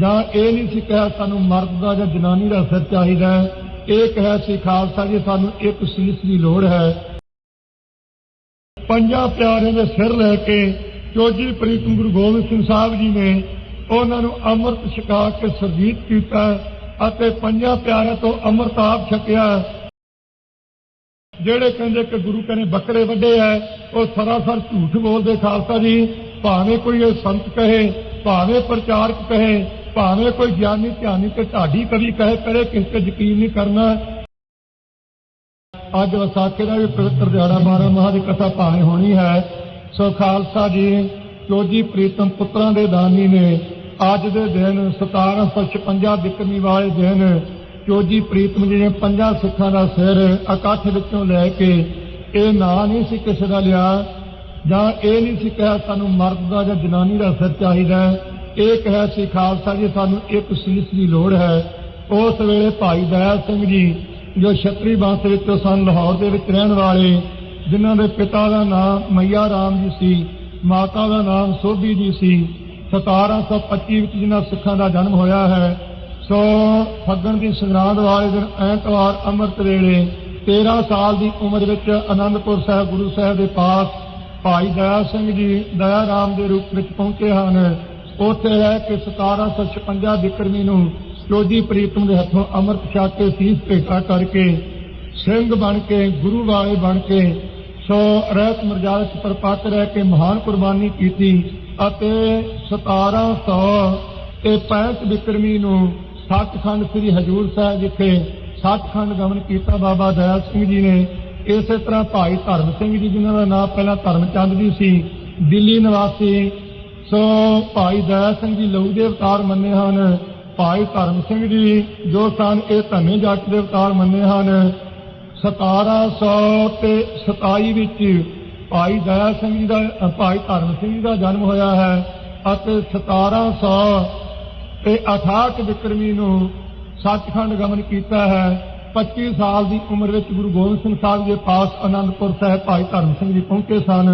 ਜਾਂ ਇਹ ਨਹੀਂ ਸੀ ਕਿਹਾ ਸਾਨੂੰ ਮਰਦ ਦਾ ਜਾਂ ਜਨਾਨੀ ਦਾ ਸਿਰ ਚਾਹੀਦਾ ਇਹ ਕਿਹਾ ਸੀ ਖਾਲਸਾ ਜੀ, ਸਾਨੂੰ ਇੱਕ ਸੀਸ ਦੀ ਲੋੜ ਹੈ। ਪੰਜਾਂ ਪਿਆਰਿਆਂ ਦੇ ਸਿਰ ਲੈ ਕੇ ਚੋਜੀ ਪ੍ਰੀਤਮ ਗੁਰੂ ਗੋਬਿੰਦ ਸਿੰਘ ਸਾਹਿਬ ਜੀ ਨੇ ਉਹਨਾਂ ਨੂੰ ਅੰਮ੍ਰਿਤ ਛਕਾ ਕੇ ਸਰਜੀਤ ਕੀਤਾ ਅਤੇ ਪੰਜਾਂ ਪਿਆਰਿਆਂ ਤੋਂ ਅੰਮ੍ਰਿਤ ਆਪ ਛਕਿਆ। ਜਿਹੜੇ ਕਹਿੰਦੇ ਕਿ ਗੁਰੂ ਕਹਿੰਦੇ ਬੱਕਰੇ ਵੱਡੇ ਐ ਉਹ ਸਰਾਸਰ ਝੂਠ ਬੋਲਦੇ ਖਾਲਸਾ ਜੀ। ਭਾਵੇਂ ਕੋਈ ਸੰਤ ਕਹੇ, ਭਾਵੇਂ ਪ੍ਰਚਾਰਕ ਕਹੇ ਭਾਵੇਂ ਕੋਈ ਗਿਆਨੀ, ਧਿਆਨੀ ਤੇ ਢਾਡੀ ਕਵੀ ਕਹੇ, ਕਰੇ, ਕਿਸ ਤੇ ਯਕੀਨ ਨਹੀਂ ਕਰਨਾ। ਅੱਜ ਵਿਸਾਖੀ ਦਾ ਵੀ ਪਵਿੱਤਰ ਦਿਹਾੜਾ ਮਾਰਾ ਮਹਾ ਦੀ ਕਥਾ ਭਾਵੇਂ ਹੋਣੀ ਹੈ। ਸੋ ਖਾਲਸਾ ਜੀ ਚੋਜੀ ਪ੍ਰੀਤਮ ਪੁੱਤਰਾਂ ਦੇ ਦਾਨੀ ਨੇ, ਅੱਜ ਦੇ ਦਿਨ 1756 ਬਿਕਰਮੀ ਵਾਲੇ ਦਿਨ ਚੋਜੀ ਪ੍ਰੀਤਮ ਜੀ ਨੇ ਪੰਜਾਂ ਸਿੱਖਾਂ ਦਾ ਸਿਰ ਇਕੱਠ ਵਿੱਚੋਂ ਲੈ ਕੇ, ਇਹ ਨਾਂ ਨਹੀਂ ਸੀ ਕਿਸੇ ਦਾ ਲਿਆ, ਜਾਂ ਇਹ ਨਹੀਂ ਸੀ ਕਿਹਾ ਸਾਨੂੰ ਮਰਦ ਦਾ ਜਾਂ ਜਨਾਨੀ ਦਾ ਸਿਰ ਚਾਹੀਦਾ ਇਹ ਕਿਹਾ ਸੀ, ਖਾਲਸਾ ਜੀ, ਸਾਨੂੰ ਇੱਕ ਸੀਸ ਦੀ ਲੋੜ ਹੈ। ਉਸ ਵੇਲੇ ਭਾਈ ਦਇਆ ਸਿੰਘ ਜੀ, ਜੋ ਛਤਰੀ ਬੰਸ ਵਿੱਚੋਂ ਸਨ, ਲਾਹੌਰ ਦੇ ਵਿੱਚ ਰਹਿਣ ਵਾਲੇ, ਜਿਨ੍ਹਾਂ ਦੇ ਪਿਤਾ ਦਾ ਨਾਮ ਮਈਆ ਰਾਮ ਜੀ ਸੀ, ਮਾਤਾ ਦਾ ਨਾਮ ਸੋਭੀ ਜੀ ਸੀ 1725 ਵਿੱਚ ਜਿਨ੍ਹਾਂ ਸਿੱਖਾਂ ਦਾ ਜਨਮ ਹੋਇਆ ਹੈ, ਸੋ ਫੱਗਣ ਦੀ ਸੰਗਰਾਂਦ ਵਾਲੇ ਦਿਨ ਐਤਵਾਰ ਅੰਮ੍ਰਿਤ ਵੇਲੇ 13 ਸਾਲ ਦੀ ਉਮਰ ਵਿੱਚ ਆਨੰਦਪੁਰ ਸਾਹਿਬ ਗੁਰੂ ਸਾਹਿਬ ਦੇ ਪਾਸ ਭਾਈ ਦਇਆ ਸਿੰਘ ਜੀ, ਦਇਆ ਰਾਮ ਦੇ ਰੂਪ ਵਿੱਚ ਪਹੁੰਚੇ ਹਨ। ਉੱਥੇ ਰਹਿ ਕੇ 1756 ਬਿਕਰਮੀ ਨੂੰ ਚੋਜੀ ਪ੍ਰੀਤਮ ਦੇ ਹੱਥੋਂ ਅੰਮ੍ਰਿਤ ਛਕ ਕੇ ਸੀਸ ਭੇਟਾ ਕਰਕੇ ਸਿੰਘ ਬਣ ਕੇ, ਗੁਰੂ ਵਾਲੇ ਬਣ ਕੇ ਸੋ ਰਹਿਤ ਮਰਜ਼ਾਦਾ ਚ ਰਹਿ ਕੇ ਮਹਾਨ ਕੁਰਬਾਨੀ ਕੀਤੀ ਅਤੇ 1700 ਤੇ 65 ਬਿਕਰਮੀ ਨੂੰ ਸੱਚਖੰਡ ਸ੍ਰੀ ਹਜੂਰ ਸਾਹਿਬ ਵਿਖੇ ਸੱਚਖੰਡ ਗਮਨ ਕੀਤਾ ਬਾਬਾ ਦਇਆ ਸਿੰਘ ਜੀ ਨੇ। ਇਸੇ ਤਰ੍ਹਾਂ ਭਾਈ ਧਰਮ ਸਿੰਘ ਜੀ ਜਿਨ੍ਹਾਂ ਦਾ ਨਾਮ ਪਹਿਲਾਂ ਧਰਮਚੰਦ ਜੀ ਸੀ, ਦਿੱਲੀ ਨਿਵਾਸੀ ਸੋ ਭਾਈ ਦਇਆ ਸਿੰਘ ਜੀ ਲਹੂ ਦੇ ਅਵਤਾਰ ਮੰਨੇ ਹਨ। ਭਾਈ ਧਰਮ ਸਿੰਘ ਜੀ ਜੋ ਸਨ, ਇਹ ਧੰਨੇ ਜੱਟ ਦੇ ਅਵਤਾਰ ਮੰਨੇ ਹਨ। 1700 ਤੇ 27 ਵਿੱਚ ਭਾਈ ਦਇਆ ਸਿੰਘ ਜੀ ਦਾ ਭਾਈ ਧਰਮ ਸਿੰਘ ਜੀ ਦਾ ਜਨਮ ਹੋਇਆ ਹੈ ਅਤੇ 1700 ਤੇ 68 ਵਿਕਰਮੀ ਨੂੰ ਸੱਚਖੰਡ ਗਮਨ ਕੀਤਾ ਹੈ। 25 ਸਾਲ ਦੀ ਉਮਰ ਵਿੱਚ ਗੁਰੂ ਗੋਬਿੰਦ ਸਿੰਘ ਸਾਹਿਬ ਦੇ ਪਾਸ ਅਨੰਦਪੁਰ ਸਾਹਿਬ ਭਾਈ ਧਰਮ ਸਿੰਘ ਜੀ ਪਹੁੰਚੇ ਸਨ।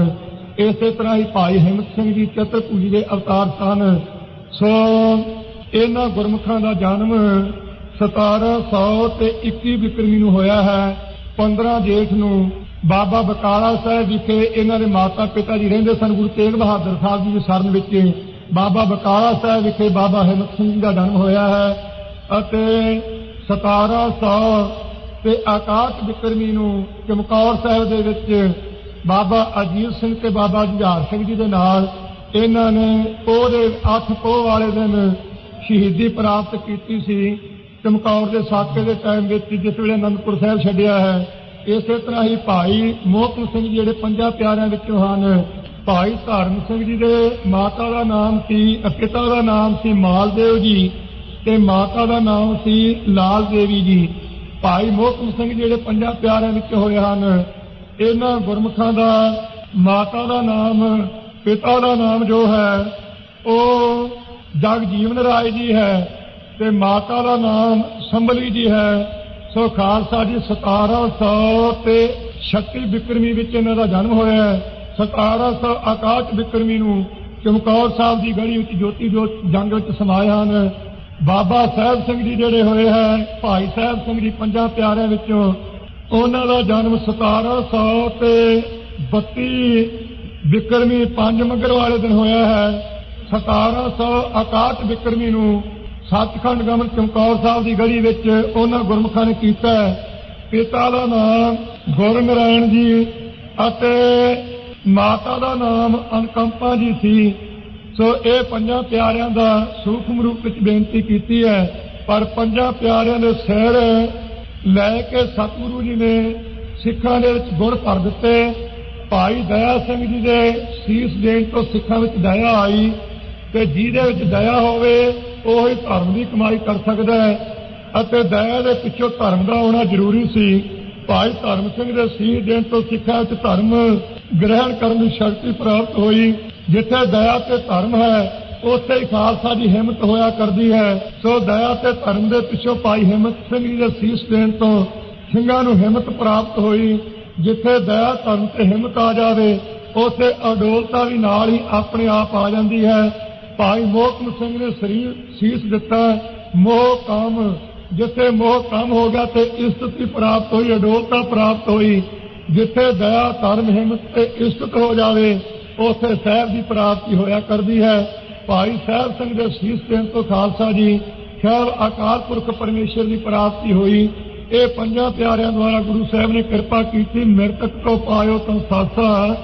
ਇਸੇ ਤਰ੍ਹਾਂ ਹੀ ਭਾਈ ਹਿੰਮਤ ਸਿੰਘ ਜੀ ਚਤਰਪੂਜੀ ਦੇ ਅਵਤਾਰ ਸਨ। ਸੋ ਇਹਨਾਂ ਗੁਰਮੁਖਾਂ ਦਾ ਜਨਮ 1700 ਤੇ 21 ਬਿਕਰਮੀ ਨੂੰ ਹੋਇਆ ਹੈ। 15 ਜੇਠ ਨੂੰ ਬਾਬਾ ਬਕਾਲਾ ਸਾਹਿਬ ਵਿਖੇ ਇਹਨਾਂ ਦੇ ਮਾਤਾ ਪਿਤਾ ਜੀ ਰਹਿੰਦੇ ਸਨ। ਗੁਰੂ ਤੇਗ ਬਹਾਦਰ ਸਾਹਿਬ ਜੀ ਦੀ ਸ਼ਰਨ ਵਿੱਚ ਬਾਬਾ ਬਕਾਲਾ ਸਾਹਿਬ ਵਿਖੇ ਬਾਬਾ ਹਿੰਮਤ ਸਿੰਘ ਜੀ ਦਾ ਜਨਮ ਹੋਇਆ ਹੈ ਅਤੇ 1700 ਤੇ ਆਕਾਸ਼ ਬਿਕਰਮੀ ਨੂੰ ਚਮਕੌਰ ਸਾਹਿਬ ਦੇ ਵਿੱਚ ਬਾਬਾ ਅਜੀਤ ਸਿੰਘ ਤੇ ਬਾਬਾ ਜੁਝਾਰ ਸਿੰਘ ਜੀ ਦੇ ਨਾਲ ਇਹਨਾਂ ਨੇ ਉਹਦੇ ਅੱਠ ਪੋਹ ਵਾਲੇ ਦਿਨ ਸ਼ਹੀਦੀ ਪ੍ਰਾਪਤ ਕੀਤੀ ਸੀ ਚਮਕੌਰ ਦੇ ਸਾਕੇ ਦੇ ਟਾਈਮ ਵਿੱਚ ਜਿਸ ਵੇਲੇ ਅਨੰਦਪੁਰ ਸਾਹਿਬ ਛੱਡਿਆ ਹੈ ਇਸੇ ਤਰ੍ਹਾਂ ਹੀ ਭਾਈ ਮੋਹਕਮ ਸਿੰਘ ਜਿਹੜੇ ਪੰਜਾਂ ਪਿਆਰਿਆਂ ਵਿੱਚੋਂ ਹਨ ਭਾਈ ਧਰਮ ਸਿੰਘ ਜੀ ਦੇ ਮਾਤਾ ਦਾ ਨਾਮ ਸੀ ਅ, ਪਿਤਾ ਦਾ ਨਾਮ ਸੀ ਮਾਲਦੇਵ ਜੀ ਤੇ ਮਾਤਾ ਦਾ ਨਾਮ ਸੀ ਲਾਲ ਦੇਵੀ ਜੀ। ਭਾਈ ਮੋਹਕਮ ਸਿੰਘ ਜਿਹੜੇ ਪੰਜਾਂ ਪਿਆਰਿਆਂ ਵਿੱਚ ਹੋਏ ਹਨ ਇਹਨਾਂ ਗੁਰਮੁਖਾਂ ਦਾ, ਮਾਤਾ ਦਾ ਨਾਮ, ਪਿਤਾ ਦਾ ਨਾਮ ਜੋ ਹੈ, ਉਹ ਜਗਜੀਵਨ ਰਾਏ ਜੀ ਹੈ ਤੇ ਮਾਤਾ ਦਾ ਨਾਮ ਸੰਭਲੀ ਜੀ ਹੈ। ਸੋ ਖਾਲਸਾ ਜੀ 1700 ਤੇ 36 ਬਿਕਰਮੀ ਵਿੱਚ ਇਹਨਾਂ ਦਾ ਜਨਮ ਹੋਇਆ ਹੈ। 1700 ਆਕਾਸ਼ ਬਿਕਰਮੀ ਨੂੰ ਚਮਕੌਰ ਸਾਹਿਬ ਦੀ ਗਲੀ ਵਿੱਚ ਜੋਤੀ ਜੋਤ ਜੰਗ ਵਿੱਚ ਸਮਾਏ ਹਨ। ਬਾਬਾ ਸਾਹਿਬ ਸਿੰਘ ਜੀ ਜਿਹੜੇ ਹੋਏ ਹੈ, ਭਾਈ ਸਾਹਿਬ ਸਿੰਘ ਜੀ ਪੰਜਾਂ ਪਿਆਰਿਆਂ ਵਿੱਚੋਂ ਉਹਨਾਂ ਦਾ ਜਨਮ 1700 ਤੇ 32 ਵਿਕਰਮੀ ਪੰਜ ਮਗਰ ਵਾਲੇ ਦਿਨ ਹੋਇਆ ਹੈ। 1700 ਆਕਾਸ਼ ਬਿਕਰਮੀ ਨੂੰ ਸੱਚਖੰਡ ਗਮਨ ਚਮਕੌਰ ਸਾਹਿਬ ਦੀ ਗੜੀ ਵਿੱਚ ਉਹਨਾਂ ਗੁਰਮੁਖਾਂ ਨੇ ਕੀਤਾ ਪਿਤਾ ਦਾ ਨਾਮ ਗੁਰਨਰਾਇਣ ਜੀ ਅਤੇ ਮਾਤਾ ਦਾ ਨਾਮ ਅਨਕੰਪਾ ਜੀ ਸੀ। ਸੋ ਇਹ ਪੰਜਾਂ ਪਿਆਰਿਆਂ ਦਾ ਸੂਖਮ ਰੂਪ ਵਿੱਚ ਬੇਨਤੀ ਕੀਤੀ ਹੈ। ਪਰ ਪੰਜਾਂ ਪਿਆਰਿਆਂ ਦੇ ਸਿਰ ਲੈ ਕੇ ਸਤਿਗੁਰੂ ਜੀ ਨੇ ਸਿੱਖਾਂ ਦੇ ਵਿੱਚ ਗੁਣ ਭਰ ਦਿੱਤੇ। ਭਾਈ ਦਇਆ ਸਿੰਘ ਜੀ ਦੇ ਸੀਸ ਦੇਣ ਤੋਂ ਸਿੱਖਾਂ ਵਿੱਚ ਦਇਆ ਆਈ ਤੇ ਜਿਹਦੇ ਵਿੱਚ ਦਇਆ ਹੋਵੇ, ਉਹ ਹੀ ਧਰਮ ਦੀ ਕਮਾਈ ਕਰ ਸਕਦਾ ਹੈ। ਅਤੇ ਦਇਆ ਦੇ ਪਿੱਛੋਂ ਧਰਮ ਦਾ ਹੋਣਾ ਜ਼ਰੂਰੀ ਸੀ। ਭਾਈ ਧਰਮ ਸਿੰਘ ਦੇ ਸੀਸ ਦੇਣ ਤੋਂ ਸਿੱਖਾਂ ਵਿੱਚ ਧਰਮ ਗ੍ਰਹਿਣ ਕਰਨ ਦੀ ਸ਼ਕਤੀ ਪ੍ਰਾਪਤ ਹੋਈ, ਜਿੱਥੇ ਦਇਆ ਤੇ ਧਰਮ ਹੈ ਉੱਥੇ ਹੀ ਖਾਲਸਾ ਦੀ ਹਿੰਮਤ ਹੋਇਆ ਕਰਦੀ ਹੈ। ਸੋ ਦਇਆ ਤੇ ਧਰਮ ਦੇ ਪਿੱਛੋਂ ਭਾਈ ਹਿੰਮਤ ਸਿੰਘ ਜੀ ਦੇ ਸੀਸ ਦੇਣ ਤੋਂ ਸਿੰਘਾਂ ਨੂੰ ਹਿੰਮਤ ਪ੍ਰਾਪਤ ਹੋਈ। ਜਿੱਥੇ ਦਇਆ, ਧਰਮ ਤੇ ਹਿੰਮਤ ਆ ਜਾਵੇ, ਉੱਥੇ ਅਡੋਲਤਾ ਵੀ ਨਾਲ ਹੀ ਆਪਣੇ ਆਪ ਆ ਜਾਂਦੀ ਹੈ। ਭਾਈ ਮੋਹਕਮ ਸਿੰਘ ਨੇ ਸਰੀਰ ਸੀਸ ਦਿੱਤਾ। ਮੋਹ ਕਾਮ, ਜਿੱਥੇ ਮੋਹ ਕੰਮ ਹੋ ਗਿਆ ਤੇ ਇਸਤਤੀ ਪ੍ਰਾਪਤ ਹੋਈ, ਅਡੋਲਤਾ ਪ੍ਰਾਪਤ ਹੋਈ। ਜਿੱਥੇ ਦਇਆ, ਧਰਮ, ਹਿੰਮਤ ਤੇ ਇਸਤਤ ਹੋ ਜਾਵੇ, ਉਥੇ ਸਹਿਬ ਦੀ ਪ੍ਰਾਪਤੀ ਹੋਇਆ ਕਰਦੀ ਹੈ। ਭਾਈ ਸਾਹਿਬ ਸਿੰਘ ਦੇ ਸੀਸ ਦੇਣ ਤੋਂ ਖਾਲਸਾ ਜੀ, ਖੈਰ ਅਕਾਲ ਪੁਰਖ ਪਰਮੇਸ਼ਰ ਦੀ ਪ੍ਰਾਪਤੀ ਹੋਈ। ਇਹ ਪੰਜਾਂ ਪਿਆਰਿਆਂ ਦੁਆਰਾ ਗੁਰੂ ਸਾਹਿਬ ਨੇ ਕਿਰਪਾ ਕੀਤੀ, ਮਿਰਤਕ ਕੋ ਪਾਇਓ ਤਾਂ ਸਾਸਾ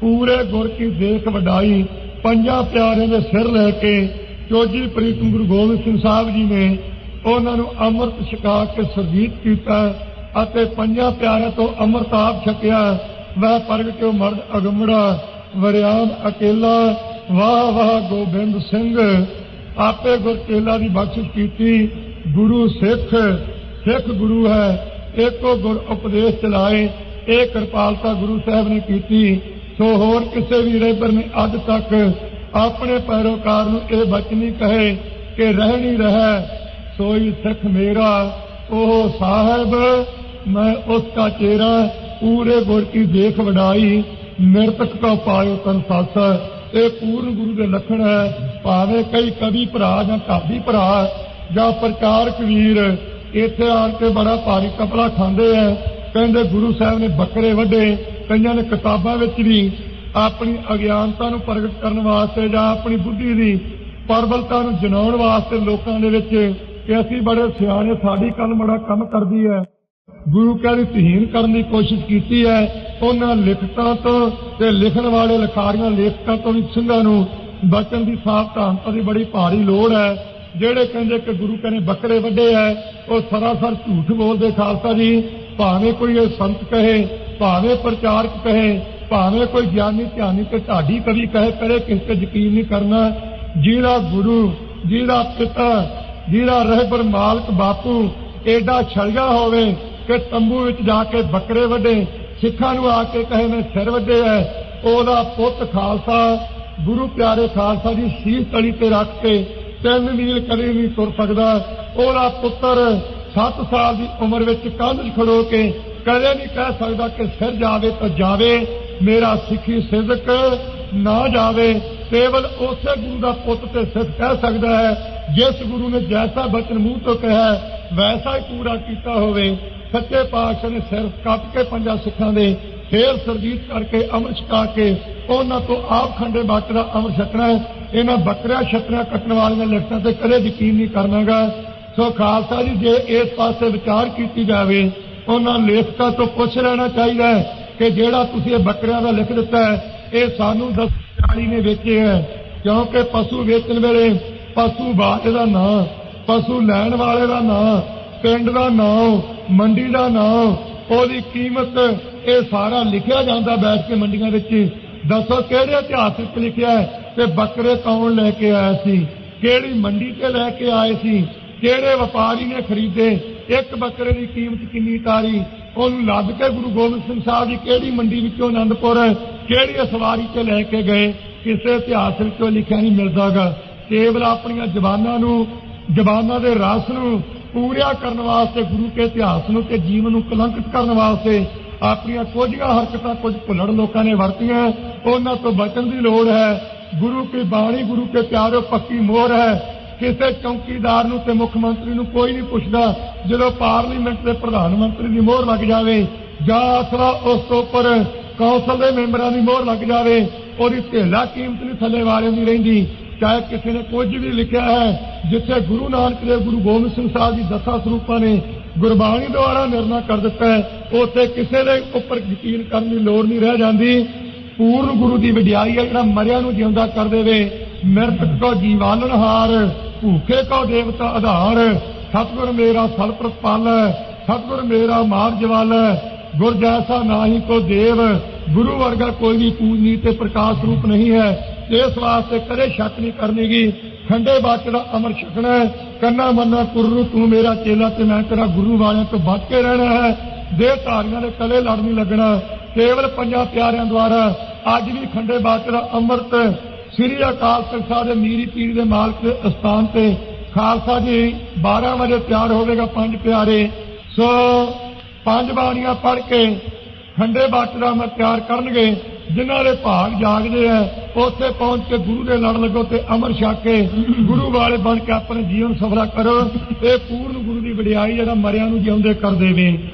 ਪੂਰੇ ਗੁਰ ਕੀ ਦੇਖ ਵਡਾਈ। ਪੰਜਾਂ ਪਿਆਰਿਆਂ ਦੇ ਸਿਰ ਲੈ ਕੇ ਚੋਜੀ ਪ੍ਰੀਤਮ ਗੁਰੂ ਗੋਬਿੰਦ ਸਿੰਘ ਸਾਹਿਬ ਜੀ ਨੇ ਉਹਨਾਂ ਨੂੰ ਅੰਮ੍ਰਿਤ ਛਕਾ ਕੇ ਸਰਜੀਤ ਕੀਤਾ ਅਤੇ ਪੰਜਾਂ ਪਿਆਰਿਆਂ ਤੋਂ ਅੰਮ੍ਰਿਤ ਆਪ ਛਕਿਆ। ਵਹ ਪ੍ਰਗਟਿਓ ਮਰਦ ਅਗਮੜਾ, ਵਰਿਆਮ ਅਕੇਲਾ ਵਾਹ ਵਾਹ ਗੋਬਿੰਦ ਸਿੰਘ, ਆਪੇ ਗੁਰਚੇਲਾ ਦੀ ਬਖਸ਼ਿਸ਼ ਕੀਤੀ। ਗੁਰੂ ਸਿੱਖ ਸਿੱਖ ਗੁਰੂ ਹੈ, ਇੱਕੋ ਗੁਰ ਉਪਦੇਸ਼ ਚਲਾਏ। ਇਹ ਕਿਰਪਾਲਤਾ ਗੁਰੂ ਸਾਹਿਬ ਨੇ ਕੀਤੀ। ਸੋ ਹੋਰ ਕਿਸੇ ਵੀ ਰੇਬਰ ਨੇ ਅੱਜ ਤੱਕ ਆਪਣੇ ਪੈਰੋਕਾਰ ਨੂੰ ਇਹ ਬਚਨੀ ਕਹੇ ਕਿ ਰਹਿਣੀ ਰਹਿ। ਸੋਈ ਸਿੱਖ ਮੇਰਾ, ਉਹ ਸਾਹਿਬ, ਮੈਂ ਉਸ ਦਾ ਚਿਹਰਾ ਪੂਰੇ ਗੁਰ ਕੀ ਦੇਖ ਵਡਾਈ। ਮਿਰਤਕ ਕੋ ਪਾਇਓ ਤਨ ਸੱਸ। ਇਹ ਪੂਰਨ ਗੁਰੂ ਦੇ ਲੱਖਣ ਹੈ। ਭਾਵੇਂ ਕਈ ਕਵੀ ਭਰਾ ਜਾਂ ਕਾਬੀ ਭਰਾ ਜਾਂ ਪ੍ਰਚਾਰ ਕਵੀਰ ਇੱਥੇ ਆਣ ਕੇ ਬੜਾ ਭਾਰੀ ਕਪੜਾ ਖਾਂਦੇ ਆ। ਕਹਿੰਦੇ ਗੁਰੂ ਸਾਹਿਬ ਨੇ ਬੱਕਰੇ ਵੱਢੇ, ਕਈਆਂ ਨੇ ਕਿਤਾਬਾਂ ਵਿੱਚ ਵੀ ਆਪਣੀ ਅਗਿਆਨਤਾ ਨੂੰ ਪ੍ਰਗਟ ਕਰਨ ਵਾਸਤੇ ਜਾਂ ਆਪਣੀ ਬੁੱਧੀ ਦੀ ਪਰਬਲਤਾ ਨੂੰ ਜਨਾਉਣ ਵਾਸਤੇ ਲੋਕਾਂ ਦੇ ਵਿੱਚ ਕਿ ਅਸੀਂ ਬੜੇ ਸਿਆਣੇ, ਸਾਡੀ ਕਲਮ ਬੜਾ ਕੰਮ ਕਰਦੀ ਹੈ। ਗੁਰੂ ਕਾ ਦੀ ਤਹੀਨ ਕਰਨ ਦੀ ਕੋਸ਼ਿਸ਼ ਕੀਤੀ ਹੈ। ਉਹਨਾਂ ਲਿਖਤਾਂ ਤੋਂ ਤੇ ਲਿਖਣ ਵਾਲੇ ਲਿਖਾਰੀਆਂ ਲੇਖਕਾਂ ਤੋਂ ਵੀ ਸਿੰਘਾਂ ਨੂੰ ਬਚਨ ਦੀ ਸਾਵਧਾਨਤਾ ਦੀ ਬੜੀ ਭਾਰੀ ਲੋੜ ਹੈ। ਜਿਹੜੇ ਕਹਿੰਦੇ ਕਿ ਗੁਰੂ ਕਹਿੰਦੇ ਬੱਕਰੇ ਵੱਡੇ ਹੈ, ਉਹ ਸਰਾਸਰ ਝੂਠ ਬੋਲਦੇ ਖਾਲਸਾ ਜੀ। ਭਾਵੇਂ ਕੋਈ ਇਹ ਸੰਤ ਕਹੇ, ਭਾਵੇਂ ਪ੍ਰਚਾਰਕ ਕਹੇ, ਭਾਵੇਂ ਕੋਈ ਗਿਆਨੀ ਧਿਆਨੀ ਤੇ ਢਾਡੀ ਕਵੀ ਕਹੇ ਕਰੇ ਕਿਸ ਤੇ ਯਕੀਨ ਨਹੀਂ ਕਰਨਾ। ਜਿਹੜਾ ਗੁਰੂ ਜਿਹੜਾ ਪਿਤਾ ਜਿਹੜਾ ਰਹਿਬਰ ਮਾਲਕ ਬਾਪੂ ਐਡਾ ਛੜਿਆ ਹੋਵੇ ਕਿ ਤੰਬੂ ਵਿੱਚ ਜਾ ਕੇ ਬੱਕਰੇ ਵੱਡੇ ਸਿੱਖਾਂ ਨੂੰ ਆ ਕੇ ਕਹੇ, ਮੈਂ ਸਿਰ ਵੱਡੇ ਹੈ ਉਹਦਾ ਪੁੱਤ ਖਾਲਸਾ, ਗੁਰੂ ਪਿਆਰੇ ਖਾਲਸਾ ਦੀ ਸੀਸ ਤਲੀ ਤੇ ਰੱਖ ਕੇ ਤਿੰਨ ਮੀਲ ਕਦੇ ਨਹੀਂ ਤੁਰ ਸਕਦਾ। ਉਹਦਾ ਪੁੱਤਰ 7 ਸਾਲ ਦੀ ਉਮਰ ਵਿੱਚ ਕੰਧ ਖੜੋ ਕੇ ਕਦੇ ਨਹੀਂ ਕਹਿ ਸਕਦਾ ਕਿ ਸਿਰ ਜਾਵੇ ਤਾਂ ਜਾਵੇ, ਮੇਰਾ ਸਿੱਖੀ ਸਿਦਕ ਨਾ ਜਾਵੇ। ਕੇਵਲ ਉਸੇ ਗੁਰੂ ਦਾ ਪੁੱਤ ਤੇ ਸਿੱਖ ਕਹਿ ਸਕਦਾ ਹੈ, ਜਿਸ ਗੁਰੂ ਨੇ ਜੈਸਾ ਬਚਨ ਮੂੰਹ ਤੋਂ ਕਿਹਾ, ਵੈਸਾ ਹੀ ਪੂਰਾ ਕੀਤਾ ਹੋਵੇ। ਸੱਚੇ ਪਾਤਸ਼ਾਹ ਨੇ ਸਿਰ ਕੱਟ ਕੇ ਪੰਜਾਂ ਸਿੱਖਾਂ ਦੇ ਫੇਰ ਸਰਜੀਤ ਕਰਕੇ ਅਮਰ ਛਕਾ ਕੇ ਉਹਨਾਂ ਤੋਂ ਆਪ ਖੰਡੇ ਬਾਟ ਦਾ ਅਮਰ ਛਕਣਾ ਹੈ। ਇਹਨਾਂ ਬੱਕਰਿਆਂ ਛਤਰਿਆਂ ਕੱਟਣ ਵਾਲੀਆਂ ਲਿਖਤਾਂ ਤੇ ਕਦੇ ਯਕੀਨ ਨਹੀਂ ਕਰਨਾਗਾ। ਸੋ ਖਾਲਸਾ ਜੀ, ਜੇ ਇਸ ਪਾਸੇ ਵਿਚਾਰ ਕੀਤੀ ਜਾਵੇ, ਉਹਨਾਂ ਲੇਖਕਾਂ ਤੋਂ ਪੁੱਛ ਲੈਣਾ ਚਾਹੀਦਾ ਹੈ ਕਿ ਜਿਹੜਾ ਤੁਸੀਂ ਇਹ ਬੱਕਰਿਆਂ ਦਾ ਲਿਖ ਦਿੱਤਾ ਹੈ, ਇਹ ਸਾਨੂੰ ਦਸਤਾਰੀ ਨੇ ਵੇਚਿਆ ਹੈ। ਕਿਉਂਕਿ ਪਸ਼ੂ ਵੇਚਣ ਵੇਲੇ ਪਸ਼ੂ ਬਾਜ ਦਾ ਨਾਂ, ਪਸ਼ੂ ਲੈਣ ਵਾਲੇ ਦਾ ਨਾਂ ਪਿੰਡ ਦਾ ਨਾਂ, ਮੰਡੀ ਦਾ ਨਾਂ, ਉਹਦੀ ਕੀਮਤ, ਇਹ ਸਾਰਾ ਲਿਖਿਆ ਜਾਂਦਾ ਬੈਠ ਕੇ ਮੰਡੀਆਂ ਵਿੱਚ। ਦੱਸੋ ਕਿਹੜੇ ਇਤਿਹਾਸ ਵਿੱਚ ਲਿਖਿਆ ਹੈ ਤੇ ਬੱਕਰੇ ਕੌਣ ਲੈ ਕੇ ਆਇਆ ਸੀ? ਕਿਹੜੀ ਮੰਡੀ ਤੇ ਲੈ ਕੇ ਆਏ ਸੀ? ਕਿਹੜੇ ਵਪਾਰੀ ਨੇ ਖਰੀਦੇ? ਇੱਕ ਬੱਕਰੇ ਦੀ ਕੀਮਤ ਕਿੰਨੀ ਤਾਰੀ? ਉਹਨੂੰ ਲੱਭ ਕੇ ਗੁਰੂ ਗੋਬਿੰਦ ਸਿੰਘ ਸਾਹਿਬ ਦੀ ਕਿਹੜੀ ਮੰਡੀ ਵਿੱਚੋਂ ਆਨੰਦਪੁਰ ਕਿਹੜੀ ਸਵਾਰੀ ਤੇ ਲੈ ਕੇ ਗਏ? ਕਿਸੇ ਇਤਿਹਾਸ ਵਿੱਚੋਂ ਲਿਖਿਆ ਨਹੀਂ ਮਿਲਦਾਗਾ ਕੇਵਲ ਆਪਣੀਆਂ ਜ਼ਬਾਨਾਂ ਨੂੰ ਜ਼ਬਾਨਾਂ ਦੇ ਰਸ ਨੂੰ ਪੂਰਿਆ ਕਰਨ ਵਾਸਤੇ, ਗੁਰੂ ਕੇ ਇਤਿਹਾਸ ਨੂੰ ਤੇ ਜੀਵਨ ਨੂੰ ਕਲੰਕਿਤ ਕਰਨ ਵਾਸਤੇ ਆਪਣੀਆਂ ਕੁਝੀਆਂ ਹਰਕਤਾਂ, ਕੁਝ ਭੁੱਲਣ ਲੋਕਾਂ ਨੇ ਵਰਤੀਆਂ ਉਹਨਾਂ ਤੋਂ ਬਚਣ ਦੀ ਲੋੜ ਹੈ। ਗੁਰੂ ਕੀ ਬਾਣੀ, ਗੁਰੂ ਕੇ ਪਿਆਰੋ, ਪੱਕੀ ਮੋਹਰ ਹੈ। ਕਿਸੇ ਚੌਕੀਦਾਰ ਨੂੰ ਤੇ ਮੁੱਖ ਮੰਤਰੀ ਨੂੰ ਕੋਈ ਨਹੀਂ ਪੁੱਛਦਾ। ਜਦੋਂ ਪਾਰਲੀਮੈਂਟ ਦੇ ਪ੍ਰਧਾਨ ਮੰਤਰੀ ਦੀ ਮੋਹਰ ਲੱਗ ਜਾਵੇ, ਜਾਂ ਅਸਲਾ ਉਸ ਤੋਂ ਉੱਪਰ ਕੌਂਸਲ ਦੇ ਮੈਂਬਰਾਂ ਦੀ ਮੋਹਰ ਲੱਗ ਜਾਵੇ, ਉਹਦੀ ਢੇਲਾ ਕੀਮਤ ਨਹੀਂ ਥੱਲੇ ਵਾਰਿਆਂ ਦੀ ਰਹਿੰਦੀ। ਚਾਹੇ ਕਿਸੇ ਨੇ ਕੁਝ ਵੀ ਲਿਖਿਆ ਹੈ, ਜਿੱਥੇ ਗੁਰੂ ਨਾਨਕ ਦੇਵ, ਗੁਰੂ ਗੋਬਿੰਦ ਸਿੰਘ ਸਾਹਿਬ ਦੀ ਦਸਾਂ ਸਰੂਪਾਂ ਨੇ ਗੁਰਬਾਣੀ ਦੁਆਰਾ ਨਿਰਣਾ ਕਰ ਦਿੱਤਾ ਹੈ, ਉੱਥੇ ਕਿਸੇ ਦੇ ਉੱਪਰ ਯਕੀਨ ਕਰਨ ਦੀ ਲੋੜ ਨਹੀਂ ਰਹਿ ਜਾਂਦੀ। ਪੂਰਨ ਗੁਰੂ ਦੀ ਵਡਿਆਈ ਹੈ, ਜਿਹੜਾ ਮਰਿਆ ਨੂੰ ਜਿਉਂਦਾ ਕਰ ਦੇਵੇ। ਮਿਰਤਕ ਕੋ ਜੀਵਾਨਨਹਾਰ ਭੂਖੇ ਕੋ ਦੇਵਤਾ ਆਧਾਰ। ਸਤਿਗੁਰ ਮੇਰਾ ਸਲ ਪ੍ਰਤਪਾਲ ਸਤਿਗੁਰ ਮੇਰਾ ਮਾਰ ਜਵਾਲ। ਗੁਰ ਜੈਸਾ ਨਾਹੀ ਕੋ ਦੇਵ, ਗੁਰੂ ਵਰਗਾ ਕੋਈ ਵੀ ਪੂਜਨੀ ਤੇ ਪ੍ਰਕਾਸ਼ ਰੂਪ ਨਹੀਂ ਹੈ। ਇਸ ਵਾਸਤੇ ਕਦੇ ਸ਼ੱਕ ਨਹੀਂ ਕਰਨੀਗੀ ਖੰਡੇ ਬਾਤ ਦਾ ਅਮਰ ਛਕਣਾ ਹੈ, ਕੰਨਾ ਮੰਨਾ ਕੁਰੂ ਤੂੰ ਮੇਰਾ ਚੇਲਾ ਤੇ ਮੈਂ ਤੇਰਾ ਗੁਰੂ ਵਾਲਿਆਂ ਤੋਂ ਬਚ ਕੇ ਰਹਿਣਾ ਹੈ। ਦੇਹ ਧਾਰੀਆਂ ਦੇ ਕਲੇ ਲੜ ਨਹੀਂ ਲੱਗਣਾ। ਕੇਵਲ ਪੰਜਾਂ ਪਿਆਰਿਆਂ ਦੁਆਰਾ ਅੱਜ ਵੀ ਖੰਡੇ ਬਾਤ ਦਾ ਅੰਮ੍ਰਿਤ ਸ੍ਰੀ ਅਕਾਲ ਤਖਤ ਸਾਹਿਬ ਦੇ ਮੀਰੀ ਪੀਰ ਦੇ ਮਾਲਕ ਦੇ ਅਸਥਾਨ ਤੇ ਖਾਲਸਾ ਜੀ 12 ਵਜੇ ਤਿਆਰ ਹੋਵੇਗਾ ਪੰਜ ਪਿਆਰੇ। ਸੋ ਪੰਜ ਬਾਣੀਆਂ ਪੜ੍ਹ ਕੇ ਖੰਡੇ ਬਾਟ ਦਾ ਅੰਮ੍ਰਿਤ ਤਿਆਰ ਕਰਨਗੇ। ਜਿਨ੍ਹਾਂ ਦੇ ਭਾਗ ਜਾਗਦੇ ਆ, ਉੱਥੇ ਪਹੁੰਚ ਕੇ ਗੁਰੂ ਦੇ ਲੜ ਲੱਗੋ ਤੇ ਅਮਰ ਛਕ ਕੇ ਗੁਰੂ ਵਾਲੇ ਬਣ ਕੇ ਆਪਣੇ ਜੀਵਨ ਸਫਲਾ ਕਰੋ। ਇਹ ਪੂਰਨ ਗੁਰੂ ਦੀ ਵਡਿਆਈ ਜਿਹੜਾ ਮਰਿਆਂ ਨੂੰ ਜਿਉਂਦੇ ਕਰ ਦੇਵੇ